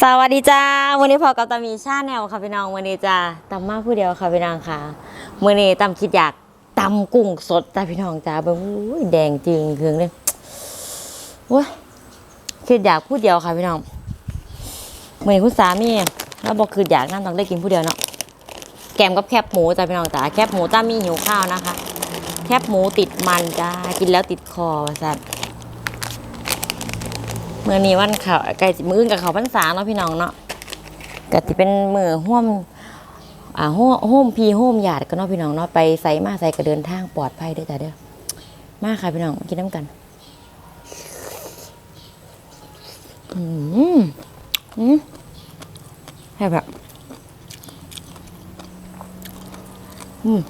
สวัสดีจ้าวันนี้พอกับตามีชาแนลค่ะพี่น้องวันนี้จ้าตำมาผู้เดียวค่ะพี่น้องค่ะวันนี้ตำคิดอยากตำกุ้งสดจ้าพี่น้องจ้าเบิ่งอุ้ยแดงจึงเคืองเลยว้ยคิดอยากผู้เดียวค่ะพี่น้องเมื่อนี้คุณสามีแล้วบอกคืออยากนั่นต้องได้กินผู้เดียวเนาะแกมกับแคบหมูจ้าพี่น้องจ้าแคบหมูตามีหิวข้าวนะคะ แคบหมูติดมันจ้ากินแล้วติดคอสัตว์ เมื่อนี้วันเขาไก่มืออื่นกับเขาพรรษาเนาะพี่น้องเนาะก็ที่เป็นมือห่วมอ่าห่วห่มพีห่มหยาดก็เนาะพี่น้องเนาะไปใส่มาใส่ก็เดินทางปลอดภัยด้วยจ้ะเด้อมาค่ะพี่น้องกินน้ำกันอืมอืมแค่แบบอืม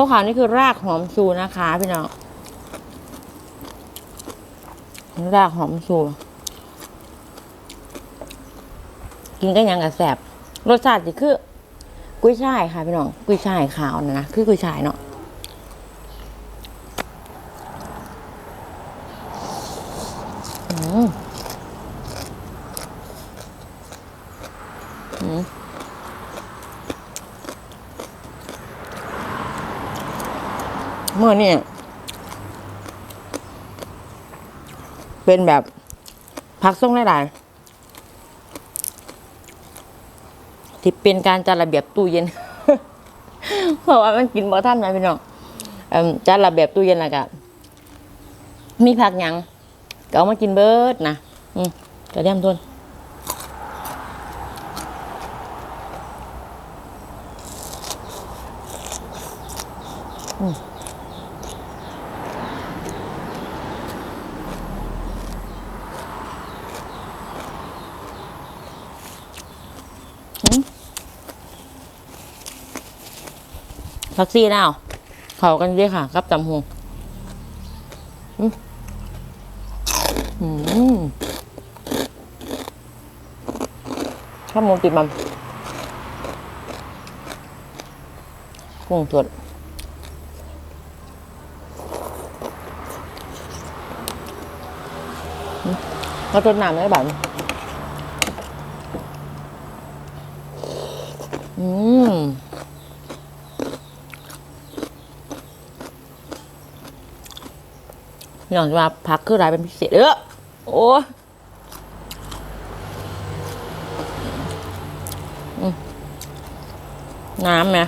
ข้าวขาวนี่คือรากหอมชูนะคะพี่น้องรากหอมชูกินก็ยังกับแสบรสชาติสิคือ กุ้ยช่ายค่ะพี่น้องกุ้ยช่ายขาวนะนะคือกุ้ยช่ายเนาะอืม เมื่อนี่เป็นแบบพักส่งหลายๆที่เป็นการจัดระเบียบตู้เย็น เพราะว่ามันกินบ่ท่านไหมพี่น้องจัดระเบียบตู้เย็นแล้วก็มีผักยังก็เอามากินเบิร์ดนะ อืมกระเทียมต้น ผักซีแล้วเขากันด้วยค่ะ กับตำหงอืมข้าวมูติดมันกุ้งสดอืมแล้วต้นน้ำได้แบบอืม ย่างว่าพักคืออะไรเป็นพิเศษเออโอ้ยน้ำไหม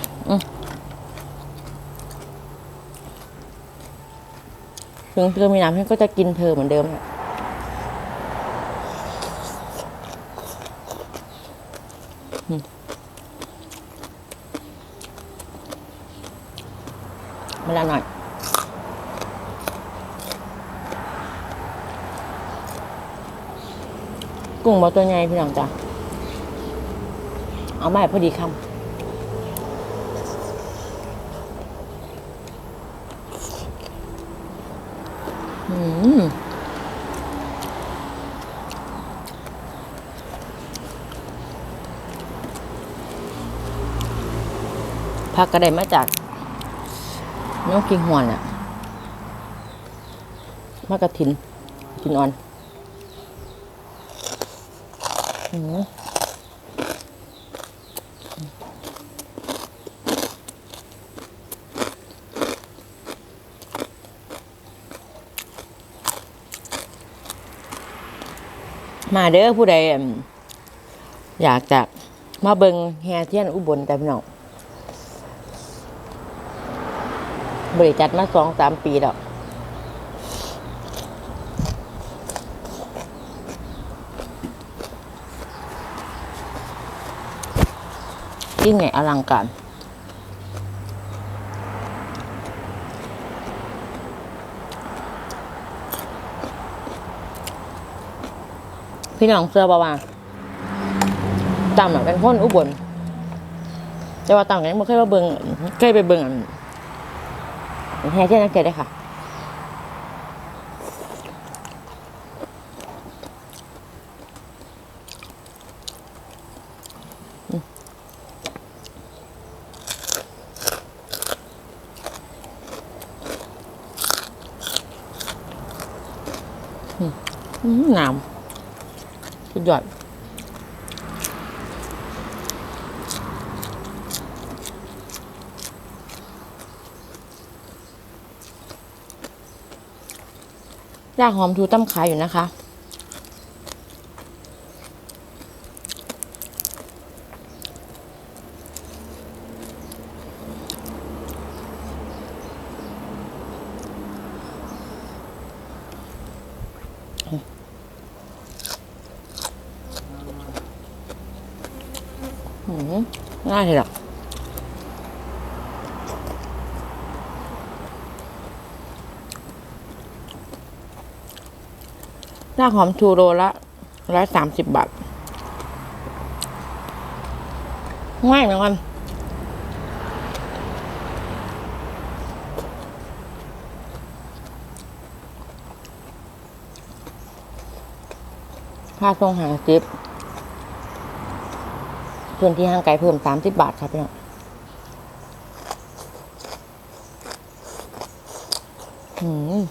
ถึงเธอมีน้ำฉันก็จะกินเธอเหมือนเดิมแหละอืมมาละหน่อย กุ้งบอตัวใหญ่พี่น้องจ้ะเอามาให้พอดีคำอืมผักกระไดมาจากน้องกิงหวนอะมากระถินกินอ่อน อืมมาเด้อผู้ใดอั่นอยากจะมาเบิงแฮเทียนอุบลแต่พี่น้องบริจัดมาสองสามปีแล้ว ยิ่งใหญ่อลังการพี่น้องเสื้อบ่ว่าจำอะเป็นคนอุบลแต่ว่าต่างกันไม่เคยมาเบิงเคยไปเบิงอันแฮ่ที่นักเกดได้ค่ะ ดยอดรากหอมทูตั้มขายอยู่นะคะ ง่ายเลยหรอกรากหอมทูโรละร้อยสามสิบบาท ง่ายเหมือนกันค่าส่งหางซิป พื้นที่ห่างไกลเพิ่มสามสิบบาทครับพี่น้องอืม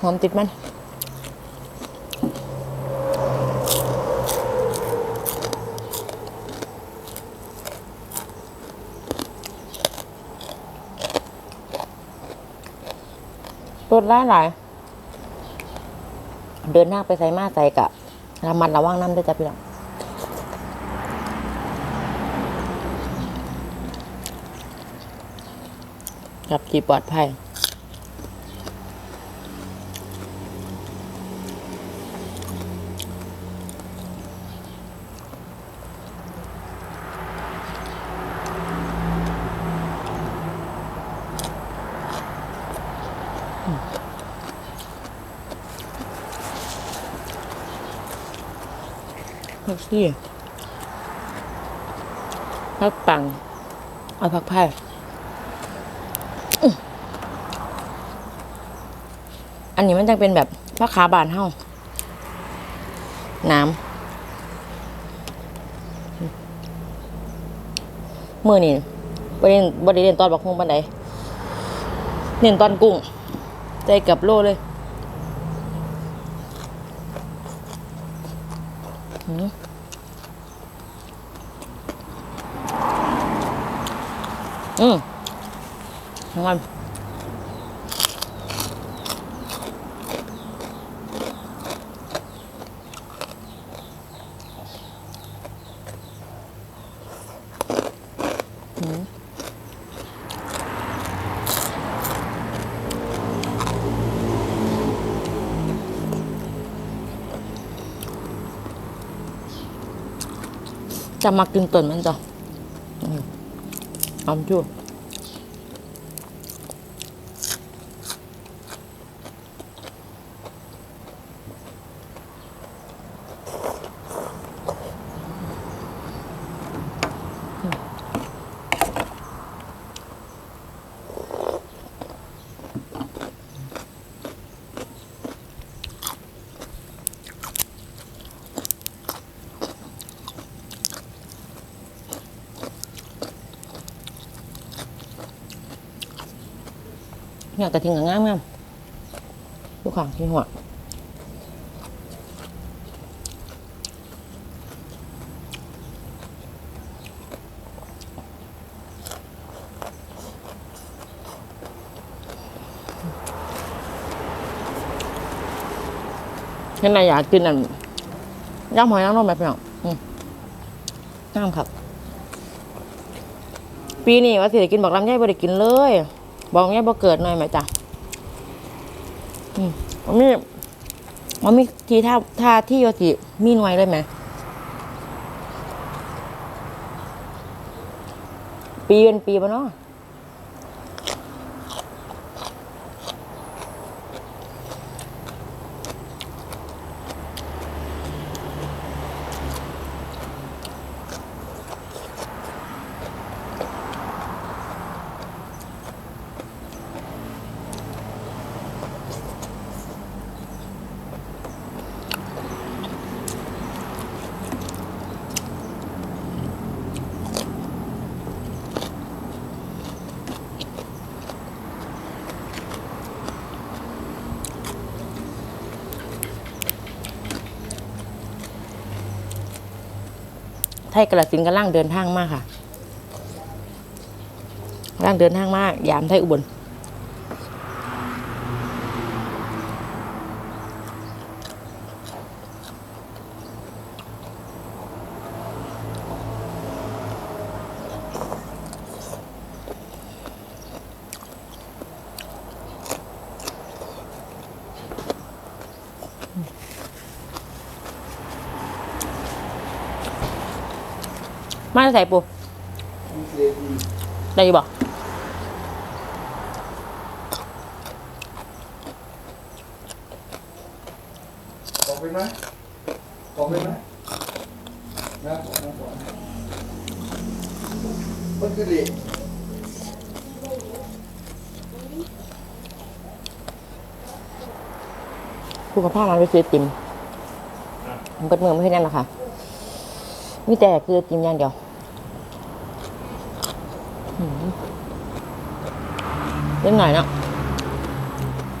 หอมติดมัน รสหลายหลายเดินหน้าไปใส่มาใส่กะระมัดระวังน้ำด้วยจ้ะพี่น้องกับจีปลอดภัย กชีผักปัง เอาผักไผ่อื้ออันนี้มันจะเป็นแบบผักขาบานเฮ้าน้ำมือนี่บริเวณบริเวณตอนบักฮุงบันไดเน้นตอนกุ้งใจกับโลเลย อืมทั้งวันอืมจะมากินต้นมันจ้ะอืม หอ เนี่ยกระทิงกับงามงามลูกขางที่หัวเห็นไหมอยากกินอันย่างหอยนางรมแบบนี้อืมงามครับ ปีนี้ว่าสิได้กินบอกลำไยบ่ได้กินเลย บอกลำไยบ่เกิดหน่อยไหมจ้ะอืมมันมีมันมีทีท่าท่าที่โยติมีหน่วยเลยไหมปีเป็นปีปะเนาะ ทยกระสินกำลังเดินทางมากค่ะร่างเดินทางมากยามไทยอุบล มาใส่ปูได้อยี่บอกออกไปไหมออกไปไหมนะออกนะออกนะมันคือดิผู้กับพ่อมันไปซื้อติมมันเปิดเมืองไม่ใช่นั่นหรอกค่ะมีแต่คือติมอย่างเดียวหืม เล่นหน่อยเนาะ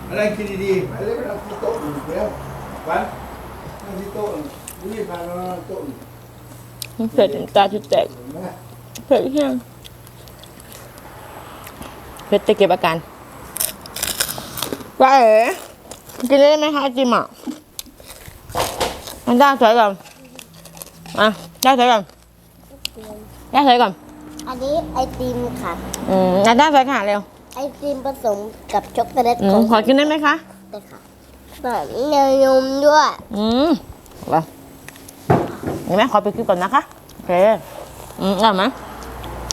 อะไรกินดีๆไปเลยไปนั่งที่โต๊ะอื่นแล้ววันนั่งที่โต๊ะอื่นนี่พามานั่งโต๊ะอื่นเผ็ดตาจุดแตกเห็นไหมเผ็ดแห้งเผ็ดจะเก็บอาการว่าเอ๋กินได้ไหมคะไอติมอะมันได้ใส่ก่อนอะได้ใส่ก่อนได้ใส่ก่อน อันนี้ไอติมค่ะ อืมอะได้ใส่ค่ะเร็วไอติมผสมกับช็อกโกแลตอืขมองขอกินได้ไหมคะแต่ค่ะแบบเนยนมด้วย อืมไปเห็นไหมขอไปกินก่อนนะคะ โอเค อืมเอาไหม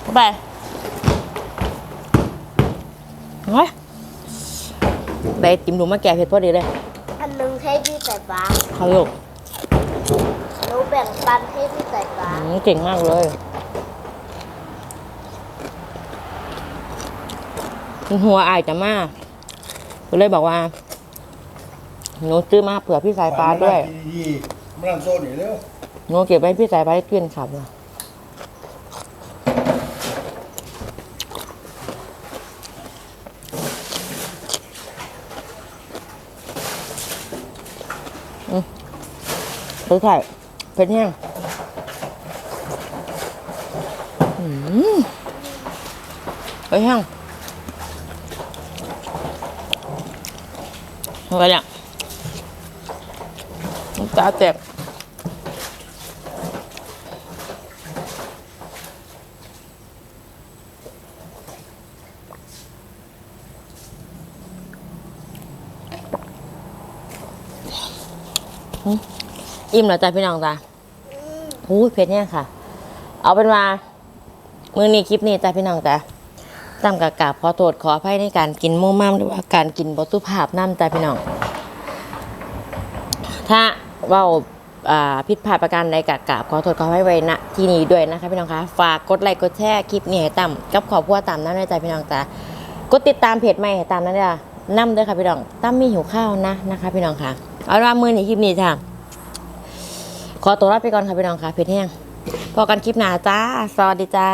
เข้าไปเฮ้ยได้ติมหนูมาแก่เผ็ดพอดีเลย อันหนึงให้พี่สายฟ้าเขาลูกหนูแบ่งปันให้พี่สายฟ้า อืมเก่งมากเลย หัวอายจะมากก็เลยบอกว่าหนูซื้อมาเผื่อพี่สายฟ้าด้วยกินดีๆมานั่งโต๊ะนี่เร็วหนูเก็บไว้ให้พี่สายฟ้าให้เพื่อนขับเลยอืมเฮ้ยไข่เผ็ดแห้งอืมเผ็ดแห้ง อะไรเนี่ยน้ำตาแตกอิ่มแล้วจ้ะพี่น้องจ้ะโอ้ยเผ็ดเนี่ยค่ะ เอาเป็นว่า มือนี้คลิปนี้จ้ะพี่น้องจ้ะ ตามกับกาบขอโทษขออภัยในการกินมุ่มั่มหรือว่าการกินบสุภาพน้ำจ้ะพี่น้อง ถ้าว่าผิดพลาดประการใดกับกาบขอโทษขออภัยไว้ณที่นี้ด้วยนะคะพี่น้องคะฝากกดไลค์กดแชร์คลิปนี้ให้ต่ำกับขอบพัวต่ำน้ำในใจพี่น้องจ้ะกดติดตามเพจใหม่ให้ตามนั้นจ้ะน้ำด้วยค่ะพี่น้องตั้มมีหิวข้าวนะนะคะ พี่น้องค่ะเอาเป็นว่ามือในคลิปนี้จ้ะขอตัวลาไปก่อนค่ะพี่น้องค่ะเพชรแห้งพอกันคลิปหน้าจ้า สวัสดีจ้า